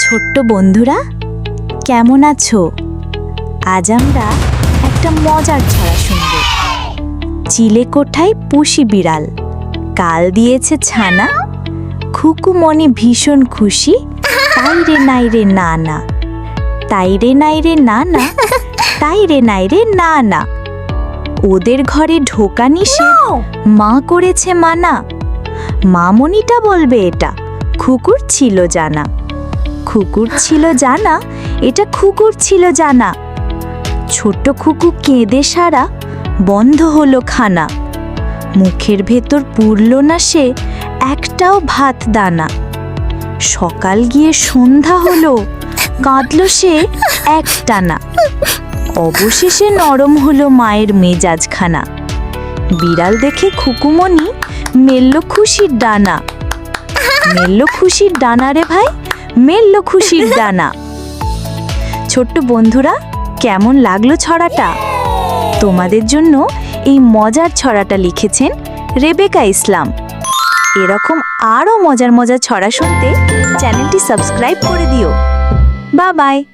ছোট্ট বন্ধুরা কেমন আছো? আজ আমরা একটা মজার ছড়া শুনব। চিলে কোঠায় পুষি বিড়াল। কাল দিয়েছে ছানা। খুকু মনে ভীষণ খুশি। তাই রে নাই রে না না তাই রে নাই রে না না তাই রে নাই রে না না ওদের ঘরে ঢোকা নিষেধ। মা করেছে মানা। মামনিটা বলবে এটা। খুকুর ছিল জানা। খুকুর ছিল জানা, এটা খুকুর ছিল জানা। ছোট্ট খুকু কেঁদে সারা, বন্ধ হলো খানা। মুখের ভেতর পুরল না সে একটাও ভাত দানা। সকাল গিয়ে সন্ধ্যা হলো, কাঁদল সে একটানা। অবশেষে নরম হলো মায়ের মেজাজখানা। বিড়াল দেখে খুকুমনি মেলল খুশির ডানা। মেলল খুশির ডানা রে ভাই। মেলল খুশির দানা। ছোট্ট বন্ধুরা, কেমন লাগল ছড়াটা? তোমাদের জন্য এই মজার ছড়াটা লিখেছেন রেবেকা ইসলাম। এরকম আরও মজার মজার ছড়া শুনতে চ্যানেলটি সাবস্ক্রাইব করে দিও। বা বাই।